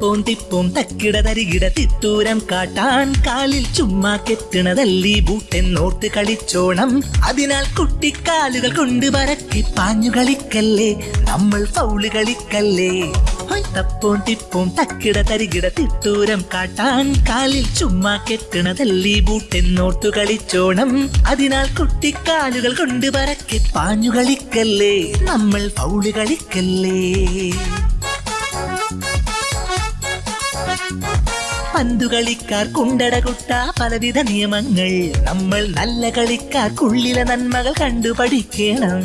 തപ്പും തിപ്പും തക്കിട തരികിട തിത്തൂരം കാട്ടാൻ കാലിൽ ചുമ്മാ കെട്ടണതല്ലീ ബൂട്ടെന്നോർത്ത് കളിച്ചോണം. അതിനാൽ കുട്ടിക്കാലുകൾ കൊണ്ട് പറക്കി പാഞ്ഞു കളിക്കല്ലേ നമ്മൾ ഫൗൾ കളിക്കല്ലേ. തപ്പും തിപ്പും തക്കിട തരികിട തിത്തൂരം കാട്ടാൻ കാലിൽ ചുമ്മാ കെട്ടണതല്ലി ബൂട്ടെന്നോർത്തു കളിച്ചോണം. അതിനാൽ കുട്ടിക്കാലുകൾ കൊണ്ട് പറക്കി പാഞ്ഞു കളിക്കല്ലേ നമ്മൾ ഫൗൾ കളിക്കല്ലേ. പന്തുകളിക്കാർ കുണ്ടട കുട്ട പലവിധ നിയമങ്ങൾ. നമ്മൾ നല്ല കളിക്കാർക്കുള്ളിലെ നന്മകൾ കണ്ടുപഠിക്കണം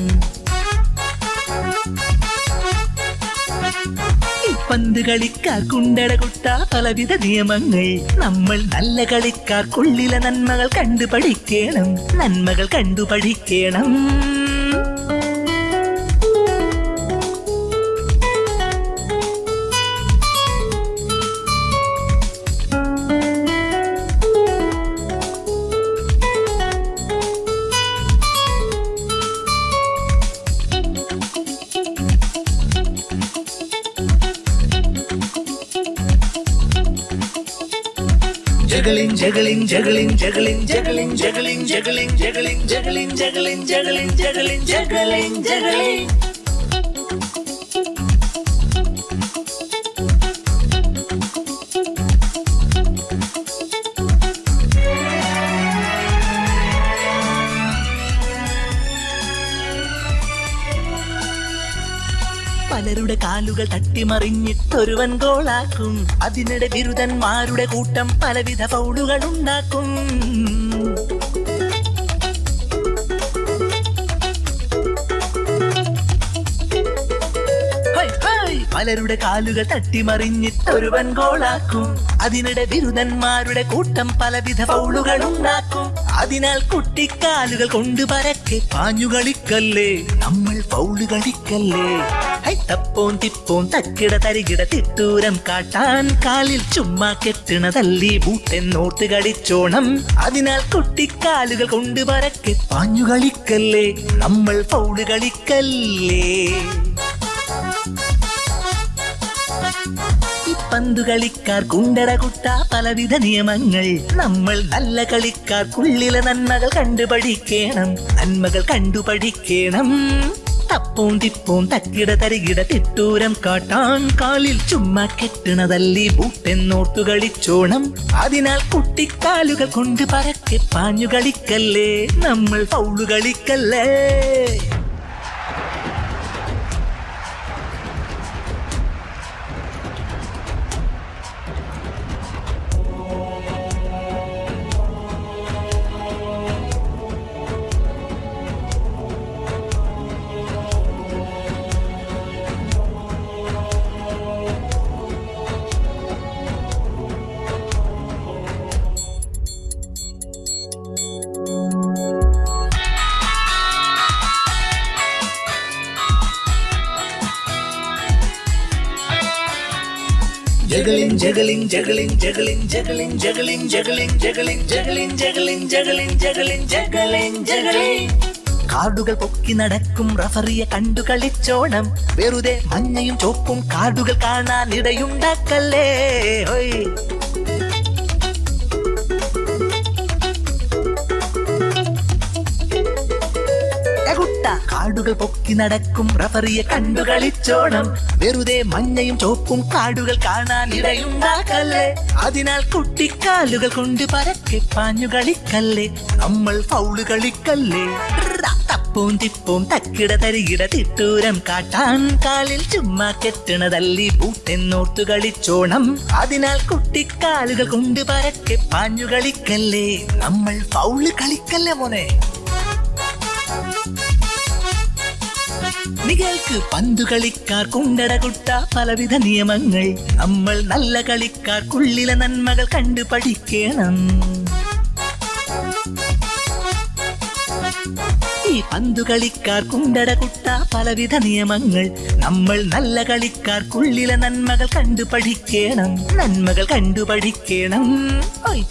പന്ത് കളിക്കാർ കുണ്ടട കുട്ട പലവിധ നിയമങ്ങൾ. നമ്മൾ നല്ല കളിക്കാർക്കുള്ളിലെ നന്മകൾ കണ്ടുപഠിക്കണം നന്മകൾ കണ്ടു Juggling, juggling, juggling, juggling, juggling, juggling, juggling, juggling, juggling, juggling, juggling, juggling, juggling, juggling. കാലുകൾ തട്ടിമറിഞ്ഞിട്ടൊരുവൻ ഗോളാക്കും. അതിനിടെ ബിരുദന്മാരുടെ കൂട്ടം പലവിധ ഫൗളുകൾ ഉണ്ടാക്കും. പലരുടെ കാലുകൾ തട്ടിമറിഞ്ഞിട്ടൊരുവൻ ഗോളാക്കും. അതിനിടെ ബിരുദന്മാരുടെ കൂട്ടം പലവിധ പൗളുകൾ ഉണ്ടാക്കും അതിനാൽ കുട്ടിക്കാലുകൾ കൊണ്ട് പരക്കെ പാഞ്ഞു കളിക്കല്ലേ നമ്മൾ ഫൗൾ കളിക്കല്ലേ ഹൈ, തപ്പോൻ തിപ്പോൻ തക്കിട തരികിട തിട്ടൂരം കാട്ടാൻ കാലിൽ ചുമ്മാ കെട്ടണതല്ലി നോട്ട് കളിച്ചോണം അതിനാൽ കുട്ടിക്കാലുകൾ കൊണ്ട് പരക്കെ പാഞ്ഞു കളിക്കല്ലേ? നമ്മൾ ഫൗൾ കളിക്കല്ലേ? പന്തു കളിക്കാർ കുണ്ടട കുട്ട പലവിധ നിയമങ്ങൾ. നമ്മൾ നല്ല കളിക്കാർക്കുള്ളിലെ നന്മകൾ കണ്ടുപഠിക്കണം. നന്മകൾ കണ്ടുപഠിക്കണം. തപ്പും തിപ്പും തക്കിട തരികിട തിട്ടൂരം കാട്ടാൻ കാലിൽ ചുമ്മാ കെട്ടണതല്ലി ബൂട്ടെന്നോട്ടു കളിച്ചോണം അതിനാൽ കുട്ടിക്കാലുകൾ കൊണ്ട് പരക്കെ പാഞ്ഞു കളിക്കല്ലേ നമ്മൾ ഫൗളു കളിക്കല്ലേ? Juggling, juggling, juggling, juggling, juggling, juggling, juggling, juggling, juggling, juggling, juggling, juggling, juggling, juggling. കാർഡുകൾ പൊക്കി നടക്കും റഫറിയെ കണ്ടു കളിച്ചോണം വെറുതെ മഞ്ഞയും ചോപ്പും കാർഡുകൾ കാണാൻ ഇടയുണ്ടാക്കല്ലേ കാടുകൾ പൊക്കി നടക്കും റഫറിയെ കണ്ടു കളിച്ചോണം. വെറുതെ മഞ്ഞയും ചോപ്പും കാടുകൾ കാണാൻ ഇടയുണ്ടാക്കല്ലേ? അതിനാൽ കുട്ടിക്കാലുകൾ കൊണ്ട് പരക്കെ പാഞ്ഞു കളിക്കല്ലേ? നമ്മൾ ഫൗൾ കളിക്കല്ലേ? തപ്പും തിപ്പും തക്കിട തരികിട തിട്ടൂരം കാട്ടാൻ കാലിൽ ചുമ്മാ കെട്ടണതല്ലി പൂട്ടെന്നോർത്തു കളിച്ചോണം. അതിനാൽ കുട്ടിക്കാലുകൾ കൊണ്ട് പരക്കെ പാഞ്ഞു കളിക്കല്ലേ? നമ്മൾ ഫൗൾ കളിക്കല്ലേ മോനെ? നികൾക്ക് പന്തു കളിക്കാർ കുണ്ടടകുട്ട പലവിധ നിയമങ്ങൾ. നമ്മൾ നല്ല കളിക്കാർക്കുള്ളിലെ നന്മകൾ കണ്ടു പഠിക്കണം. പന്തു കളിക്കാർ കുണ്ടട കുട്ട പലവിധ നിയമങ്ങൾ. നമ്മൾ നല്ല കളിക്കാർക്കുള്ളിലെ നന്മകൾ കണ്ടു പഠിക്കണം. നന്മകൾ കണ്ടു പഠിക്കണം.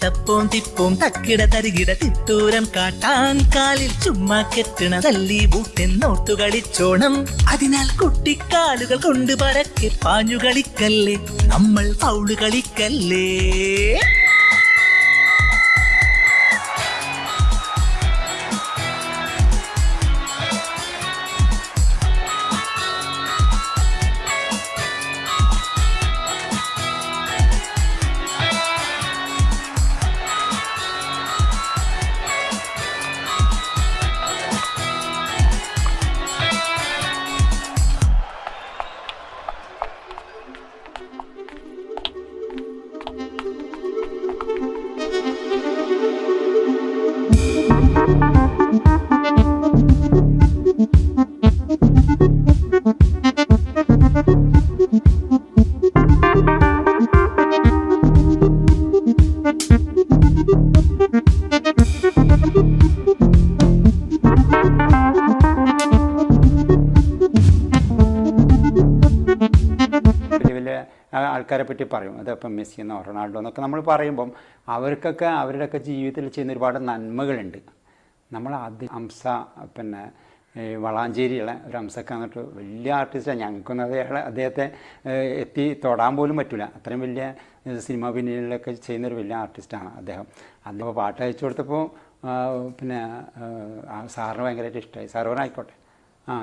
തപ്പും തിപ്പും തക്കിട തരികിട തിത്തൂരം കാട്ടാൻ കാലിൽ ചുമ്മാ കെട്ടണതല്ലി ബൂട്ടെന്നോർത്തു കളിച്ചോണം. അതിനാൽ കുട്ടിക്കാലുകൾ കൊണ്ട് പരക്കെ പാഞ്ഞു കളിക്കല്ലേ? നമ്മൾ ഫൗൾ കളിക്കല്ലേ? ആൾക്കാരെ പറ്റി പറയും. അതിപ്പം മെസ്സി എന്നോ റൊണാൾഡോ എന്നൊക്കെ നമ്മൾ പറയുമ്പം അവർക്കൊക്കെ അവരുടെയൊക്കെ ജീവിതത്തിൽ ചെയ്യുന്ന ഒരുപാട് നന്മകളുണ്ട്. നമ്മൾ ആദ്യം ഹംസ പിന്നെ വളാഞ്ചേരിയുള്ള ഒരു ഹംസക്ക എന്നിട്ട് വലിയ ആർട്ടിസ്റ്റാണ് ഞങ്ങൾക്കൊന്നും അതേ അദ്ദേഹത്തെ എത്തി തൊടാൻ പോലും പറ്റില്ല അത്രയും വലിയ സിനിമാ പിന്നിലൊക്കെ ചെയ്യുന്നൊരു വലിയ ആർട്ടിസ്റ്റാണ് അദ്ദേഹം. അദ്ദേഹം പാട്ട് അയച്ചു കൊടുത്തപ്പോൾ പിന്നെ സാറിന് ഭയങ്കരമായിട്ട് ഇഷ്ടമായി സാർ ആയിക്കോട്ടെ. ആ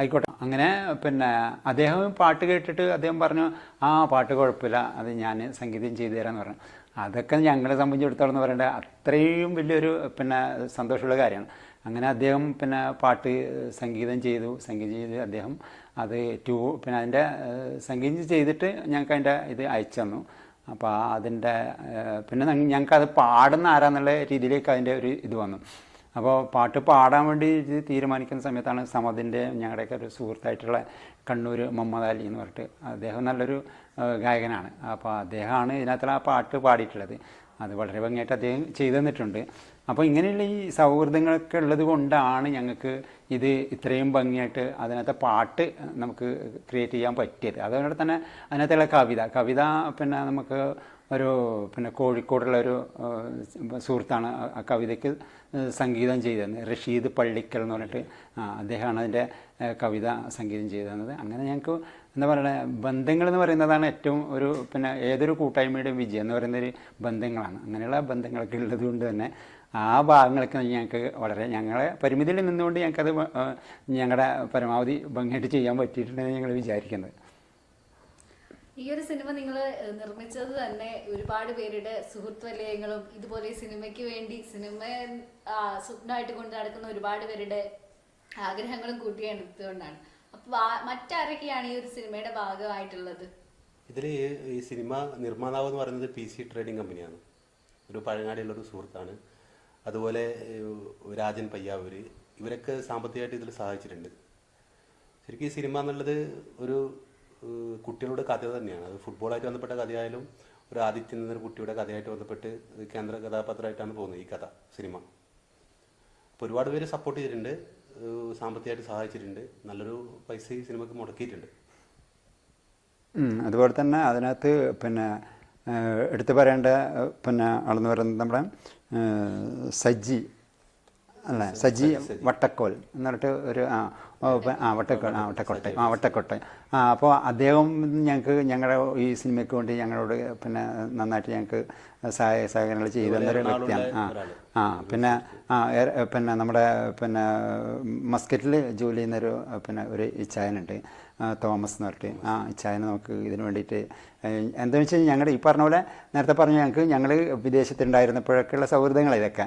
ആയിക്കോട്ടെ. അങ്ങനെ പിന്നെ അദ്ദേഹം പാട്ട് കേട്ടിട്ട് അദ്ദേഹം പറഞ്ഞു ആ പാട്ട് കുഴപ്പമില്ല. അത് ഞാൻ സംഗീതം ചെയ്തു തരാമെന്ന് പറഞ്ഞു. അതൊക്കെ ഞങ്ങളെ സംബന്ധിച്ചിടത്തോളം എന്ന് പറയേണ്ടത് അത്രയും വലിയൊരു പിന്നെ സന്തോഷമുള്ള കാര്യമാണ്. അങ്ങനെ അദ്ദേഹം പിന്നെ പാട്ട് സംഗീതം ചെയ്തു. സംഗീതം ചെയ്ത് അദ്ദേഹം അത് ടൂ പിന്നെ അതിന്റെ സംഗീതം ചെയ്തിട്ട് ഞങ്ങൾക്ക് അതിന്റെ ഇത് അയച്ചു തന്നു. അപ്പോൾ അതിന്റെ പിന്നെ ഞങ്ങൾക്ക് അത് പാടുന്ന ആരാന്നുള്ള രീതിയിലേക്ക് അതിന്റെ ഒരു ഇത് വന്നു. അപ്പോൾ പാട്ട് പാടാൻ വേണ്ടി തീരുമാനിക്കുന്ന സമയത്താണ് സമദിന്റെ ഞങ്ങളുടെയൊക്കെ ഒരു സുഹൃത്തായിട്ടുള്ള കണ്ണൂർ മുഹമ്മദ് അലി എന്ന് പറഞ്ഞിട്ട് അദ്ദേഹം നല്ലൊരു ഗായകനാണ്. അപ്പോൾ അദ്ദേഹമാണ് ഇതിനകത്തുള്ള ആ പാട്ട് പാടിയിട്ടുള്ളത്. അത് വളരെ ഭംഗിയായിട്ട് അദ്ദേഹം ചെയ്തു തന്നിട്ടുണ്ട്. അപ്പോൾ ഇങ്ങനെയുള്ള ഈ സൗഹൃദങ്ങളൊക്കെ ഉള്ളത് കൊണ്ടാണ് ഞങ്ങൾക്ക് ഇത് ഇത്രയും ഭംഗിയായിട്ട് അതിനകത്തെ പാട്ട് നമുക്ക് ക്രിയേറ്റ് ചെയ്യാൻ പറ്റിയത്. അതുകൊണ്ട് തന്നെ അതിനകത്തുള്ള കവിത. കവിത പിന്നെ നമുക്ക് ഒരു പിന്നെ കോഴിക്കോടുള്ള ഒരു സുഹൃത്താണ് ആ- കവിതയ്ക്ക് സംഗീതം ചെയ്തത്. റഷീദ് പള്ളിക്കൽ എന്ന് പറഞ്ഞിട്ട് അദ്ദേഹമാണ് അതിന്റെ കവിത സംഗീതം ചെയ്തു തന്നത് അങ്ങനെ ഞങ്ങൾക്ക് എന്താ പറയുക ബന്ധങ്ങൾ എന്ന് പറയുന്നതാണ് ഏറ്റവും ഒരു പിന്നെ ഏതൊരു കൂട്ടായ്മയുടെയും വിജയം എന്ന് പറയുന്നൊരു ബന്ധങ്ങളാണ്. അങ്ങനെയുള്ള ബന്ധങ്ങളൊക്കെ ഉള്ളത് കൊണ്ട് തന്നെ ആ ഭാഗങ്ങളൊക്കെ ഞങ്ങൾക്ക് വളരെ ഞങ്ങളെ പരിമിതിയിൽ നിന്നുകൊണ്ട് ഞങ്ങൾക്കത് ഞങ്ങളുടെ പരമാവധി ഭംഗിയായിട്ട് ചെയ്യാൻ പറ്റിയിട്ടുണ്ടെന്ന് ഞങ്ങൾ വിചാരിക്കുന്നത്. ഈ ഒരു സിനിമ നിങ്ങൾ നിർമ്മിച്ചത് തന്നെ ഒരുപാട് പേരുടെ സുഹൃത്ത് വലയങ്ങളും ഇതുപോലെ സിനിമയ്ക്ക് വേണ്ടി സിനിമ സ്വപ്നമായിട്ട് കൊണ്ട് നടക്കുന്ന ഒരുപാട് പേരുടെ ആഗ്രഹങ്ങളും കൂട്ടിയെടുത്തുകൊണ്ടാണ് അപ്പൊ മറ്റാരൊക്കെയാണ് ഈ ഒരു സിനിമയുടെ ഭാഗമായിട്ടുള്ളത്? ഇതിൽ ഈ സിനിമ നിർമ്മാതാവ് എന്ന് പറയുന്നത് പി സി ട്രേഡിംഗ് കമ്പനിയാണ്. ഒരു പഴങ്ങാടിയുള്ള ഒരു സുഹൃത്താണ്. അതുപോലെ രാജൻ പയ്യാവൂര്. ഇവരൊക്കെ സാമ്പത്തികമായിട്ട് ഇതിൽ സഹായിച്ചിട്ടുണ്ട്. ശരിക്കും ഈ സിനിമ എന്നുള്ളത് ഒരു കുട്ടികളുടെ കഥ തന്നെയാണ്. അത് ഫുട്ബോളായിട്ട് ബന്ധപ്പെട്ട കഥയായാലും ഒരു ആദിത്യൻ എന്നൊരു കുട്ടിയുടെ കഥയായിട്ട് ബന്ധപ്പെട്ട് കേന്ദ്ര കഥാപാത്രമായിട്ടാണ് പോകുന്നത് ഈ കഥ സിനിമ. അപ്പോൾ ഒരുപാട് പേര് സപ്പോർട്ട് ചെയ്തിട്ടുണ്ട്. സാമ്പത്തികമായിട്ട് സഹായിച്ചിട്ടുണ്ട്. നല്ലൊരു പൈസ ഈ സിനിമക്ക് മുടക്കിയിട്ടുണ്ട്. അതുപോലെ തന്നെ അതിനകത്ത് പിന്നെ എടുത്തു പറയേണ്ട പിന്നെ ആളെന്ന് പറയുന്നത് നമ്മുടെ സജ്ജി. അല്ല സജി വട്ടക്കോൽ എന്ന് പറഞ്ഞിട്ട് ഒരു ആ ആ വട്ടക്കോൽ ആ വട്ടക്കോട്ടെ ആ വട്ടക്കോട്ടെ. ആ അപ്പോൾ അദ്ദേഹം ഞങ്ങൾക്ക് ഞങ്ങളുടെ ഈ സിനിമയ്ക്ക് വേണ്ടി ഞങ്ങളോട് പിന്നെ നന്നായിട്ട് ഞങ്ങൾക്ക് സഹായ സഹകരണങ്ങൾ ചെയ്തു തന്നൊരു വ്യക്തിയാണ്. ആ ആ പിന്നെ ആ പിന്നെ നമ്മുടെ പിന്നെ മസ്കറ്റിൽ ജോലി ചെയ്യുന്നൊരു പിന്നെ ഒരു ചായനുണ്ട്. തോമസ് എന്ന് പറഞ്ഞിട്ട്. ആ ചായന നമുക്ക് ഇതിന് വേണ്ടിയിട്ട് എന്താണെന്ന് വെച്ച് കഴിഞ്ഞാൽ ഞങ്ങളുടെ ഈ പറഞ്ഞ പോലെ നേരത്തെ പറഞ്ഞു ഞങ്ങൾക്ക് ഞങ്ങൾ വിദേശത്തുണ്ടായിരുന്നപ്പോഴൊക്കെയുള്ള സൗഹൃദങ്ങൾ ഇതൊക്കെ.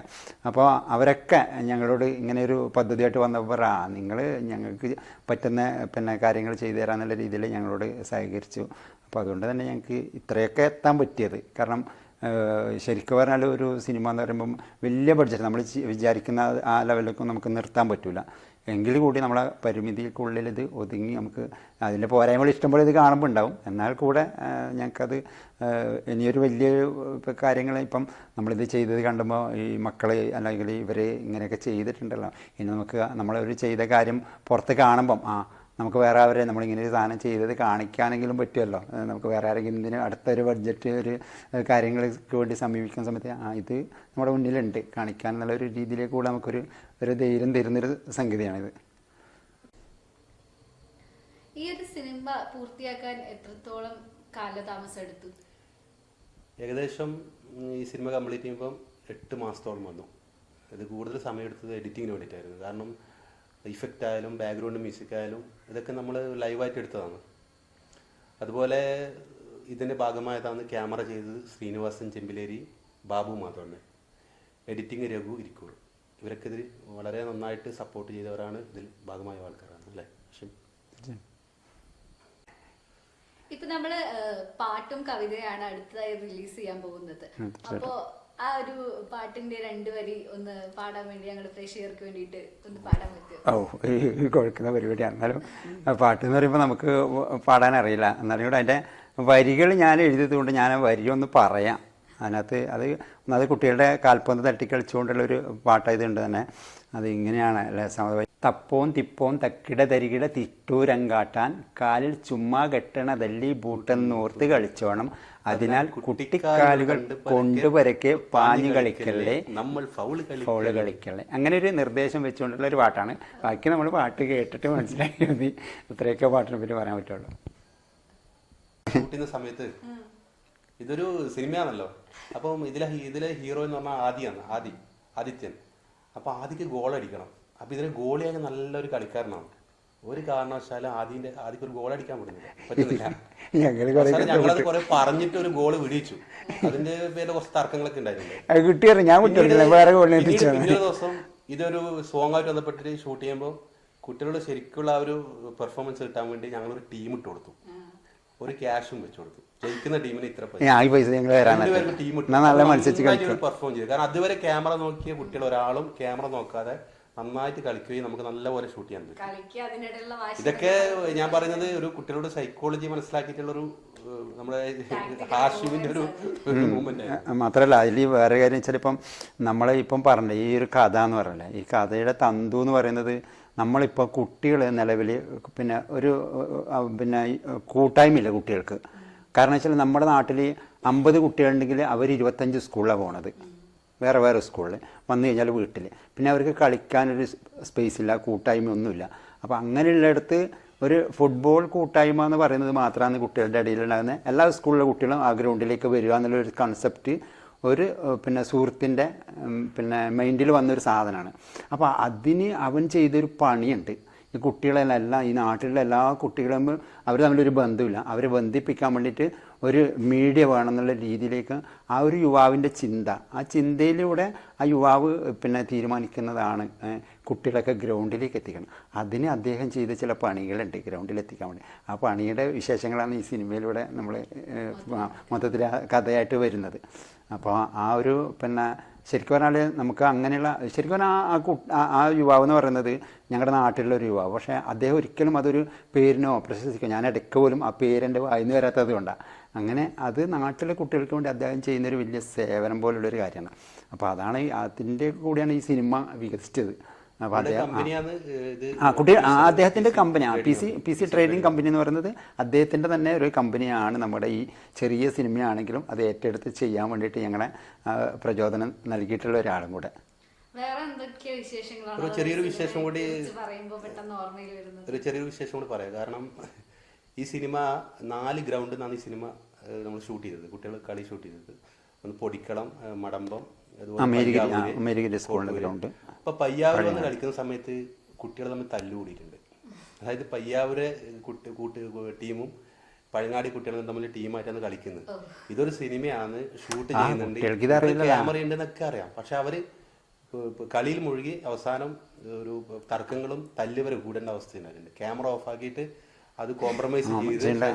അപ്പോൾ അവരൊക്കെ ഞങ്ങളോട് ഇങ്ങനെ ഒരു പദ്ധതിയായിട്ട് വന്നപ്പോൾ ആ നിങ്ങൾ ഞങ്ങൾക്ക് പറ്റുന്ന പിന്നെ കാര്യങ്ങൾ ചെയ്തു തരാമെന്നുള്ള രീതിയിൽ ഞങ്ങളോട് സഹകരിച്ചു. അപ്പോൾ അതുകൊണ്ട് തന്നെ ഞങ്ങൾക്ക് ഇത്രയൊക്കെ എത്താൻ പറ്റിയത്. കാരണം ശരിക്കും പറഞ്ഞാൽ ഒരു സിനിമ എന്ന് പറയുമ്പം വലിയ ബഡ്ജറ്റ് നമ്മൾ വിചാരിക്കുന്ന ആ ലെവലൊക്കെ നമുക്ക് നിർത്താൻ പറ്റില്ല എങ്കിൽ കൂടി നമ്മളെ പരിമിതിക്കുള്ളിൽ ഇത് ഒതുങ്ങി നമുക്ക് അതിന്റെ പോരായ്മകൾ ഇഷ്ടംപോലെ ഇത് കാണുമ്പോൾ ഉണ്ടാവും. എന്നാൽ കൂടെ ഞങ്ങൾക്കത് ഇനിയൊരു വലിയ കാര്യങ്ങൾ ഇപ്പം നമ്മളിത് ചെയ്തത് കണ്ടുമ്പോൾ ഈ മക്കൾ അല്ലെങ്കിൽ ഇവർ ഇങ്ങനെയൊക്കെ ചെയ്തിട്ടുണ്ടല്ലോ. ഇനി നമുക്ക് നമ്മളൊരു ചെയ്ത കാര്യം പുറത്ത് കാണുമ്പം ആ നമുക്ക് വേറെ അവരെ നമ്മളിങ്ങനെ ഒരു സാധനം ചെയ്തത് കാണിക്കാനെങ്കിലും പറ്റുമല്ലോ. നമുക്ക് വേറെ ആരെങ്കിലും ഇതിന് അടുത്തൊരു ബഡ്ജറ്റ് ഒരു കാര്യങ്ങൾക്ക് വേണ്ടി സമീപിക്കുന്ന സമയത്ത് ആ ഇത് നമ്മുടെ മുന്നിലുണ്ട്. കാണിക്കാൻ എന്നുള്ള ഒരു രീതിയിലേക്ക് കൂടെ നമുക്കൊരു ഒരു ധൈര്യം തരുന്നൊരു സംഗതിയാണിത്. ഈ ഒരു സിനിമ പൂർത്തിയാക്കാൻ എത്രത്തോളം കാലതാമസം എടുത്തു? ഏകദേശം ഈ സിനിമ കംപ്ലീറ്റ് ചെയ്യുമ്പം എട്ട് മാസത്തോളം വന്നു. ഇത് കൂടുതൽ സമയം എടുത്തത് എഡിറ്റിങ്ങിന് വേണ്ടിയിട്ടായിരുന്നു. കാരണം ഇഫക്റ്റ് ആയാലും ബാക്ക്ഗ്രൗണ്ട് മ്യൂസിക് ആയാലും ഇതൊക്കെ നമ്മൾ ലൈവായിട്ട് എടുത്തതാണ്. അതുപോലെ ഇതിന്റെ ഭാഗമായതാണ് ക്യാമറ ചെയ്തത് ശ്രീനിവാസൻ ചെമ്പിലേരി ബാബു മാധവണ്ണൻ. എഡിറ്റിംഗ് രഘു ഇരിക്കൂർ. ഇവരൊക്കെ ഇതിൽ വളരെ നന്നായിട്ട് സപ്പോർട്ട് ചെയ്തവരാണ് ഇതിൽ ഭാഗമായ ആൾക്കാരാണ് അല്ലേ? ഇപ്പൊ നമ്മൾ പാട്ടും കവിതയാണ് അടുത്തതായി റിലീസ് ചെയ്യാൻ പോകുന്നത്. അപ്പോ ആ ഒരു പാട്ടിന്റെ രണ്ട് വരി ഒന്ന് പാടാൻ വേണ്ടി ഞങ്ങളുടെ പ്രേക്ഷകർക്ക് വേണ്ടിയിട്ട് ഒന്ന് പാടാൻ പറ്റും ഓ ഈ കുഴക്കുന്ന പരിപാടിയാണ് എന്നാലും പാട്ട് എന്ന് പറയുമ്പോൾ നമുക്ക് പാടാൻ അറിയില്ല. എന്നാലും കൂടെ അതിന്റെ വരികൾ ഞാൻ എഴുതിയത് കൊണ്ട് ഞാൻ ആ വരി ഒന്ന് പറയാം. അതിനകത്ത് അത് ഒന്നത് കുട്ടികളുടെ കാൽപ്പന്ത് തട്ടിക്കളിച്ചുകൊണ്ടുള്ള ഒരു പാട്ടായതുകൊണ്ട് തന്നെ അത് ഇങ്ങനെയാണ് അല്ലേ സമ തപ്പോൻ തിപ്പോൻ തക്കിട തരികിട തിട്ടൂരങ്കാട്ടാൻ കാലിൽ ചുമ്മാ കെട്ടണതല്ലി ബൂട്ടെന്നോർത്ത് കളിച്ചോണം. അതിനാൽ കുട്ടിക്കാലുകൾ കൊണ്ടുപരക്കെ പാഞ്ഞു കളിക്കല്ലേ? നമ്മൾ ഫൗൾ കളിക്കല്ലേ? അങ്ങനെ ഒരു നിർദ്ദേശം വെച്ചുകൊണ്ടുള്ള ഒരു പാട്ടാണ്. ബാക്കി നമ്മൾ പാട്ട് കേട്ടിട്ട് മനസ്സിലാക്കി മതി. ഇത്രയൊക്കെ പാട്ടിനെ പറ്റി പറയാൻ പറ്റുള്ളൂ. സമയത്ത് ഇതൊരു സിനിമയാണല്ലോ. അപ്പം ഇതിലെ ഇതിലെ ഹീറോ എന്ന് പറഞ്ഞാൽ ആദിയാണ്. ആദി. ആദിത്യൻ. അപ്പൊ ആദിക്ക് ഗോൾ അടിക്കണം. അപ്പൊ ഇതിന് ഗോളിയായ നല്ലൊരു കളിക്കാരനാണ്. ഒരു കാരണവശാലും ആദിന്റെ ആദിക്ക് ഒരു ഗോൾ അടിക്കാൻ പറ്റുന്നില്ല ഞങ്ങളത് കുറെ പറഞ്ഞിട്ട് ഒരു ഗോൾ വിടിയിച്ചു. അതിന്റെ പേരിൽ കുറച്ച് തർക്കങ്ങളൊക്കെ ഉണ്ടായിരുന്നു ഞാൻ പിന്നീട് ദിവസം ഇതൊരു സോങ് ആയിട്ട് ബന്ധപ്പെട്ടിട്ട് ഷൂട്ട് ചെയ്യുമ്പോൾ കുട്ടികളുടെ ശരിക്കുള്ള ആ ഒരു പെർഫോമൻസ് കിട്ടാൻ വേണ്ടി ഞങ്ങളൊരു ടീം ഇട്ട് കൊടുത്തു. ഒരു ക്യാഷും വെച്ചു കൊടുത്തു. ജയിക്കുന്ന ടീമിന് ഇത്ര പൈസ. ടീം പെർഫോം ചെയ്തു. കാരണം അതുവരെ ക്യാമറ നോക്കിയ കുട്ടികൾ ഒരാളും ക്യാമറ നോക്കാതെ നന്നായിട്ട് കളിക്കുകയും നമുക്ക് നല്ലപോലെ ഷൂട്ട് ചെയ്യാൻ പറ്റും. കളിക്ക് അതിനിടയിലുള്ള വാശി ഇതൊക്കെ ഞാൻ പറയുന്നത് ഒരു കുട്ടികളുടെ സൈക്കോളജി മനസ്സിലാക്കിയിട്ടുള്ള ഒരു നമ്മുടെ ഹാഷിമിന്റെ ഒരു മൂവ്മെന്റ് മാത്രമല്ല അതിൽ വേറെ കാര്യം വെച്ചാൽ ഇപ്പം നമ്മൾ ഇപ്പം പറഞ്ഞില്ലേ ഈ ഒരു കഥ എന്ന് പറയല്ലേ ഈ കഥയുടെ തന്തു എന്ന് പറയുന്നത് നമ്മളിപ്പോൾ കുട്ടികൾ നിലവിൽ പിന്നെ ഒരു പിന്നെ കൂട്ടായ്മയില്ല കുട്ടികൾക്ക്. കാരണം വെച്ചാൽ നമ്മുടെ നാട്ടിൽ അമ്പത് കുട്ടികളുണ്ടെങ്കിൽ അവർ ഇരുപത്തഞ്ച് സ്കൂളിലാണ് പോണത്. വേറെ വേറെ സ്കൂളിൽ വന്നു കഴിഞ്ഞാൽ വീട്ടിൽ. പിന്നെ അവർക്ക് കളിക്കാനൊരു സ്പേസ് ഇല്ല കൂട്ടായ്മ ഒന്നുമില്ല അപ്പോൾ അങ്ങനെയുള്ളിടത്ത് ഒരു ഫുട്ബോൾ കൂട്ടായ്മ എന്ന് പറയുന്നത് മാത്രമാണ് കുട്ടികളുടെ ഇടയിലുണ്ടാകുന്നത് എല്ലാ സ്കൂളിലെ കുട്ടികളും ആ ഗ്രൗണ്ടിലേക്ക് വരിക എന്നുള്ളൊരു കൺസെപ്റ്റ് ഒരു പിന്നെ സുഹൃത്തിന്റെ പിന്നെ മൈൻഡിൽ വന്നൊരു സാധനമാണ്. അപ്പോൾ അതിന് അവൻ ചെയ്തൊരു പണിയുണ്ട്. ഈ കുട്ടികളെല്ലാം ഈ നാട്ടിലുള്ള എല്ലാ കുട്ടികളും അവർ തമ്മിലൊരു ബന്ധമില്ല. അവരെ ബന്ധിപ്പിക്കാൻ വേണ്ടിയിട്ട് ഒരു മീഡിയ വേണമെന്നുള്ള രീതിയിലേക്ക് ആ ഒരു യുവാവിന്റെ ചിന്ത ആ ചിന്തയിലൂടെ ആ യുവാവ് പിന്നെ തീരുമാനിക്കുന്നതാണ് കുട്ടികളൊക്കെ ഗ്രൗണ്ടിലേക്ക് എത്തിക്കണം. അതിന് അദ്ദേഹം ചെയ്ത ചില പണികളുണ്ട് ഗ്രൗണ്ടിൽ എത്തിക്കാൻ വേണ്ടി. ആ പണിയുടെ വിശേഷങ്ങളാണ് ഈ സിനിമയിലൂടെ നമ്മൾ മൊത്തത്തിൽ കഥയായിട്ട് വരുന്നത്. അപ്പോൾ ആ ഒരു പിന്നെ ശരിക്കും പറഞ്ഞാൽ നമുക്ക് അങ്ങനെയുള്ള ശരിക്കും പറഞ്ഞാൽ ആ- ആ യുവാവ് എന്ന് പറയുന്നത് ഞങ്ങളുടെ നാട്ടിലുള്ള ഒരു യുവാവ്. പക്ഷേ അദ്ദേഹം ഒരിക്കലും അതൊരു പേരിനോ പ്രശസ്തിക്കോ ഞാൻ ഇടയ്ക്ക് പോലും ആ പേരെന്റെ വായിന്ന് വരാത്തത് കൊണ്ടാണ് അങ്ങനെ അത് നാട്ടിലെ കുട്ടികൾക്ക് വേണ്ടി അദ്ദേഹം ചെയ്യുന്നൊരു വലിയ സേവനം പോലുള്ളൊരു കാര്യമാണ്. അപ്പോൾ അതാണ് അതിന്റെ കൂടിയാണ് ഈ സിനിമ വികസിച്ചത്. അപ്പോൾ അദ്ദേഹം ആ. കമ്പനിയാണ് കുട്ടി ആ, അദ്ദേഹത്തിന്റെ കമ്പനി ആ P C P C trading company എന്ന് പറയുന്നത് അദ്ദേഹത്തിന്റെ തന്നെ ഒരു കമ്പനിയാണ്. നമ്മുടെ ഈ ചെറിയ സിനിമയാണെങ്കിലും അത് ഏറ്റെടുത്ത് ചെയ്യാൻ വേണ്ടിയിട്ട് ഞങ്ങളെ പ്രചോദനം നൽകിയിട്ടുള്ള ഒരാളും കൂടെ. വേറെ എന്തൊക്കെ വിശേഷങ്ങളാണ് ഒരു ചെറിയൊരു വിശേഷം കൂടി- പറയുമ്പോൾ പെട്ടെന്ന് ഓർമ്മയിൽ വരുന്നത്. ഒരു ചെറിയൊരു വിശേഷം കൂടി പറയാം. കാരണം ഈ സിനിമ നാല് ഗ്രൗണ്ടിൽ നിന്നാണ് ഈ സിനിമ നമ്മൾ ഷൂട്ട് ചെയ്തത്. കുട്ടികൾ കളി ഷൂട്ട് ചെയ്തത്. ഒന്ന് പൊടിക്കളം മടമ്പം അതുപോലെ അമേരിക്ക- അമേരിക്കയിലെ സ്കൂളിന്റെ ഗ്രൗണ്ട്. അപ്പൊ പയ്യാവൂർ വന്ന് കളിക്കുന്ന സമയത്ത് കുട്ടികൾ തമ്മിൽ തല്ലുകൂടിയിട്ടുണ്ട് അതായത് പയ്യാവൂരെ കുട്ടി കൂട്ട് ടീമും പഴങ്ങാടി കുട്ടികളും തമ്മിൽ ടീമായിട്ടാണ് കളിക്കുന്നത്. ഇതൊരു സിനിമയാണ് ഷൂട്ട് ചെയ്യുന്നുണ്ട്. ക്യാമറ ഉണ്ടെന്നൊക്കെ അറിയാം. പക്ഷെ അവർ കളിയിൽ മുഴുകി അവസാനം ഒരു തർക്കങ്ങളും തല്ല് വരെ കൂടേണ്ട അവസ്ഥ ഉണ്ടായിട്ടുണ്ട് ക്യാമറ ഓഫ് ആക്കിയിട്ട് അത് കോംപ്രമൈസ് ചെയ്ത്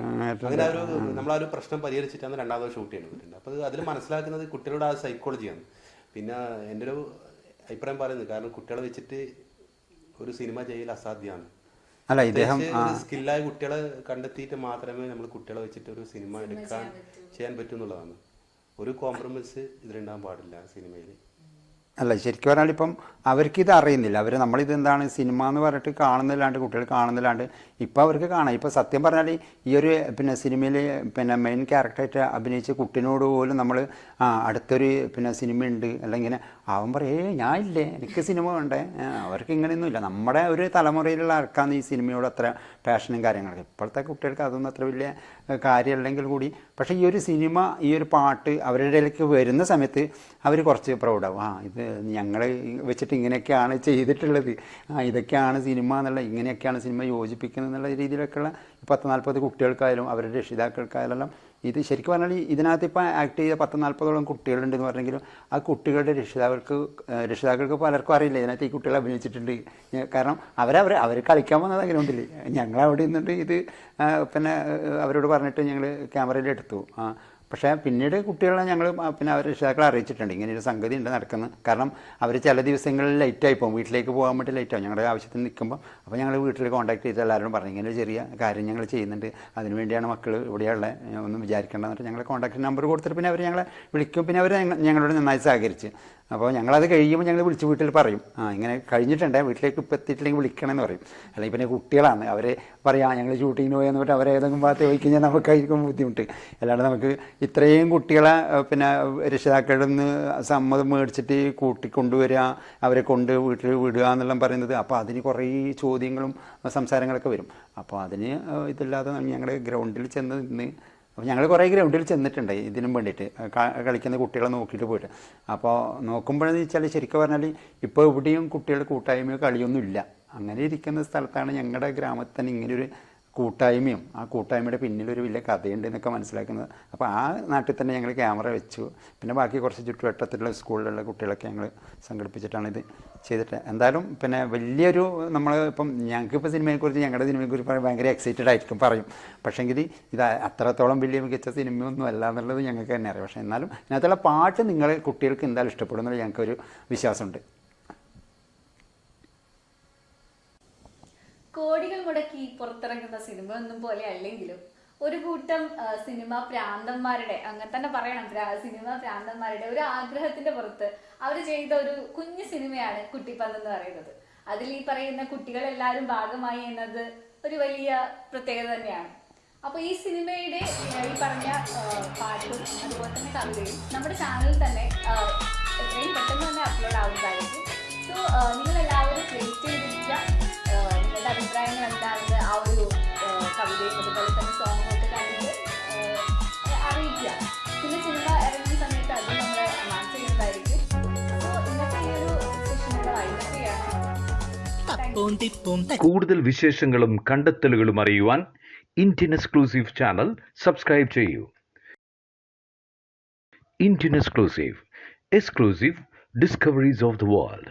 അങ്ങനെ ഒരു നമ്മൾ ഒരു പ്രശ്നം പരിഹരിച്ചിട്ടാണ് രണ്ടാമത് ഷൂട്ട് ചെയ്യുന്നത് അപ്പൊ അതിൽ മനസ്സിലാക്കുന്നത് കുട്ടികളുടെ ആ സൈക്കോളജിയാണ് പിന്നെ എന്റെ ഒരു അഭിപ്രായം പറയുന്നത് കാരണം കുട്ടികളെ വെച്ചിട്ട് ഒരു സിനിമ ചെയ്യൽ അസാധ്യമാണ്. അല്ല ഇദ്ദേഹം സ്കില്ലായ കുട്ടികളെ കണ്ടെത്തിയിട്ട് മാത്രമേ നമ്മൾ കുട്ടികളെ വെച്ചിട്ട് ഒരു സിനിമ എടുക്കാൻ ചെയ്യാൻ പറ്റുന്നുള്ളതാണ് ഒരു കോംപ്രമൈസ് ഇതിലുണ്ടാകാൻ പാടില്ല സിനിമയിൽ അല്ല ശരിക്കും പറഞ്ഞാൽ ഇപ്പം അവർക്കിത് അറിയുന്നില്ല. അവർ നമ്മളിത് എന്താണ് സിനിമ എന്ന് പറഞ്ഞിട്ട് കാണുന്നില്ലാണ്ട് കുട്ടികൾ കാണുന്നില്ലാണ്ട് ഇപ്പം അവർക്ക് കാണാം. ഇപ്പം സത്യം പറഞ്ഞാൽ ഈ ഒരു പിന്നെ സിനിമയിൽ പിന്നെ മെയിൻ ക്യാരക്ടറായിട്ട് അഭിനയിച്ച കുട്ടിനോട് പോലും നമ്മൾ അടുത്തൊരു പിന്നെ സിനിമ ഉണ്ട് അല്ലെങ്കിൽ അവൻ പറയും ഏ ഞാൻ ഇല്ലേ എനിക്ക് സിനിമ വേണ്ടേ? അവർക്ക് ഇങ്ങനെയൊന്നുമില്ല നമ്മുടെ ഒരു തലമുറയിലുള്ള ആൾക്കാണ് ഈ സിനിമയോട് അത്ര പാഷനും കാര്യങ്ങളൊക്കെ. ഇപ്പോഴത്തെ കുട്ടികൾക്ക് അതൊന്നും അത്ര വലിയ കാര്യമല്ലെങ്കിൽ കൂടി. പക്ഷേ ഈ ഒരു സിനിമ ഈ ഒരു പാട്ട് അവരുടെ ഇടയിലേക്ക് വരുന്ന സമയത്ത് അവർ കുറച്ച് പ്രൗഡാവും ആ ഇത് ഞങ്ങൾ വെച്ചിട്ട് ഇങ്ങനെയൊക്കെയാണ് ചെയ്തിട്ടുള്ളത്. ആ ഇതൊക്കെയാണ് സിനിമ എന്നുള്ള ഇങ്ങനെയൊക്കെയാണ് സിനിമ യോജിപ്പിക്കുന്നത് എന്നുള്ള രീതിയിലൊക്കെയുള്ള പത്ത് നാൽപ്പത് കുട്ടികൾക്കായാലും അവരുടെ രക്ഷിതാക്കൾക്കായാലും ഇത് ശരിക്കും പറഞ്ഞാൽ ഇതിനകത്ത് ഇപ്പോൾ ആക്ട് ചെയ്ത പത്ത് നാൽപ്പതോളം കുട്ടികളുണ്ടെന്ന് പറഞ്ഞെങ്കിലും ആ കുട്ടികളുടെ രക്ഷിതാക്കൾക്ക് രക്ഷിതാക്കൾക്ക് പലർക്കും അറിയില്ല. ഇതിനകത്ത് ഈ കുട്ടികൾ അഭിനയിച്ചിട്ടുണ്ട്. കാരണം അവരവർ അവർ കളിക്കാൻ വന്നത് ഗ്രൗണ്ടിൽ ഞങ്ങൾ അവിടെ നിന്നിട്ട് ഇത് പിന്നെ അവരോട് പറഞ്ഞിട്ട് ഞങ്ങൾ ക്യാമറയിൽ എടുത്തു. പക്ഷേ പിന്നീട് കുട്ടികളെ ഞങ്ങൾ പിന്നെ അവർ രക്ഷിതാക്കളെ അറിയിച്ചിട്ടുണ്ട്. ഇങ്ങനെ ഒരു സംഗതി ഉണ്ട് നടക്കുന്നത് കാരണം അവർ ചില ദിവസങ്ങളിൽ ലേറ്റായി പോകും. വീട്ടിലേക്ക് പോകാൻ വേണ്ടി ലേറ്റാവും ഞങ്ങളുടെ ആവശ്യത്തിന് നിൽക്കുമ്പോൾ അപ്പോൾ ഞങ്ങൾ വീട്ടിൽ കോൺടാക്ട് ചെയ്ത് എല്ലാവരോടും പറഞ്ഞു. ഇങ്ങനെ ഒരു ചെറിയ കാര്യം ഞങ്ങൾ ചെയ്യുന്നുണ്ട്. അതിനുവേണ്ടിയാണ് മക്കൾ ഇവിടെയുള്ള ഒന്നും വിചാരിക്കേണ്ടതെന്ന് പറഞ്ഞിട്ട് ഞങ്ങൾ കോൺടാക്ട് നമ്പർ കൊടുത്തിട്ട് പിന്നെ അവർ ഞങ്ങളെ വിളിക്കും. പിന്നെ അവർ ഞങ്ങളോട് നന്നായി സഹകരിച്ച്. അപ്പോൾ ഞങ്ങളത് കഴിയുമ്പോൾ ഞങ്ങൾ വിളിച്ച് വീട്ടിൽ പറയും. ആ ഇങ്ങനെ കഴിഞ്ഞിട്ടുണ്ട് വീട്ടിലേക്ക് ഇപ്പോൾ എത്തിയിട്ടില്ലെങ്കിൽ വിളിക്കണമെന്ന് പറയും. അല്ലെങ്കിൽ പിന്നെ കുട്ടികളാണ്. അവർ പറയാം ഞങ്ങൾ ഷൂട്ടിങ്ങിന് പോയെന്ന് പറഞ്ഞിട്ട് അവരെ ഏതെങ്കിലും ഭാഗത്ത് പോയി കഴിഞ്ഞാൽ നമുക്കായിരിക്കും ബുദ്ധിമുട്ട്. അല്ലാണ്ട് നമുക്ക് ഇത്രയും കുട്ടികളെ പിന്നെ രക്ഷിതാക്കളിൽ നിന്ന് സമ്മതം മേടിച്ചിട്ട് കൂട്ടിക്കൊണ്ടുവരിക അവരെ കൊണ്ട് വീട്ടിൽ വിടുക എന്നെല്ലാം പറയുന്നത് അപ്പോൾ അതിന് കുറേ ചോദ്യങ്ങളും സംസാരങ്ങളൊക്കെ വരും. അപ്പോൾ അതിന് ഇതില്ലാതെ ഞങ്ങൾ ഗ്രൗണ്ടിൽ ചെന്ന് നിന്ന് അപ്പോൾ ഞങ്ങൾ കുറേ ഗ്രൗണ്ടിൽ ചെന്നിട്ടുണ്ട് ഇതിനും വേണ്ടിയിട്ട്. കളിക്കുന്ന കുട്ടികളെ നോക്കിയിട്ട് പോയിട്ട്. അപ്പോൾ നോക്കുമ്പോഴെന്ന് വെച്ചാൽ ശരിക്കും പറഞ്ഞാൽ ഇപ്പോൾ എവിടെയും കുട്ടികൾ കൂട്ടായ്മയോ കളിയൊന്നും ഇല്ല. അങ്ങനെ ഇരിക്കുന്ന സ്ഥലത്താണ് ഞങ്ങളുടെ ഗ്രാമത്തിൽ തന്നെ ഇങ്ങനൊരു കൂട്ടായ്മയും ആ കൂട്ടായ്മയുടെ പിന്നിലൊരു വലിയ കഥയുണ്ട് എന്നൊക്കെ മനസ്സിലാക്കുന്നത്. അപ്പോൾ ആ നാട്ടിൽ തന്നെ ഞങ്ങൾ ക്യാമറ വെച്ചു. പിന്നെ ബാക്കി കുറച്ച് ചുറ്റുവട്ടത്തിലുള്ള സ്കൂളിലുള്ള കുട്ടികളൊക്കെ ഞങ്ങൾ സംഘടിപ്പിച്ചിട്ടാണ് ഇത് ചെയ്തിട്ട്. എന്തായാലും പിന്നെ വലിയൊരു നമ്മൾ ഇപ്പം ഞങ്ങൾക്കിപ്പോൾ സിനിമയെക്കുറിച്ച് ഞങ്ങളുടെ സിനിമയെക്കുറിച്ച് പറയാൻ ഭയങ്കര എക്സൈറ്റഡ് ആയിരിക്കും പറയും. പക്ഷേങ്കിൽ ഇത് അത്രത്തോളം വലിയ മികച്ച സിനിമയൊന്നും അല്ല എന്നുള്ളത് ഞങ്ങൾക്ക് തന്നെ അറിയാം. പക്ഷേ എന്നാലും ഇതിനകത്തുള്ള പാട്ട് നിങ്ങൾ കുട്ടികൾക്ക് എന്തായാലും ഇഷ്ടപ്പെടുന്നുള്ള ഞങ്ങൾക്കൊരു വിശ്വാസമുണ്ട്. കോടികൾ മുടക്കി പുറത്തിറങ്ങുന്ന സിനിമ ഒന്നും പോലെ അല്ലെങ്കിലും ഒരു കൂട്ടം സിനിമാ പ്രാന്തന്മാരുടെ അങ്ങനെ തന്നെ പറയണം സിനിമാ പ്രാന്തന്മാരുടെ ഒരു ആഗ്രഹത്തിന്റെ പുറത്ത് അവർ ചെയ്ത ഒരു കുഞ്ഞു സിനിമയാണ് കുട്ടിപ്പന്ത് എന്ന് പറയുന്നത്. അതിൽ ഈ പറയുന്ന കുട്ടികളെല്ലാവരും ഭാഗമായി എന്നത് ഒരു വലിയ പ്രത്യേകത തന്നെയാണ്. അപ്പൊ ഈ സിനിമയുടെ ഈ പറഞ്ഞ പാട്ടും അതുപോലെ തന്നെ കവിതയും നമ്മുടെ ചാനലിൽ തന്നെ എത്രയും പെട്ടെന്ന് തന്നെ അപ്ലോഡ് ആവുന്നതായിരിക്കും. സോ നിങ്ങൾ എല്ലാവരും വെയിറ്റ് ചെയ്തിരിക്കുക അഭിപ്രായങ്ങൾ എന്താണെന്ന് ആ ഒരു കവിതയും അതുപോലെ തന്നെ സോങ്ങും ഒക്കെ കണ്ടിട്ട് അറിയിക്കുക. പിന്നെ സിനിമ ഇറങ്ങുന്ന സമയത്ത് അത് നമ്മൾ അനൗൺസ് ചെയ്യുന്നതായിരിക്കും കൂടുതൽ വിശേഷങ്ങളും കണ്ടെത്തലുകളും അറിയുവാൻ ഇന്ത്യൻ എക്സ്ക്ലൂസീവ് ചാനൽ സബ്സ്ക്രൈബ് ചെയ്യൂ. Indian exclusive exclusive discoveries of the world.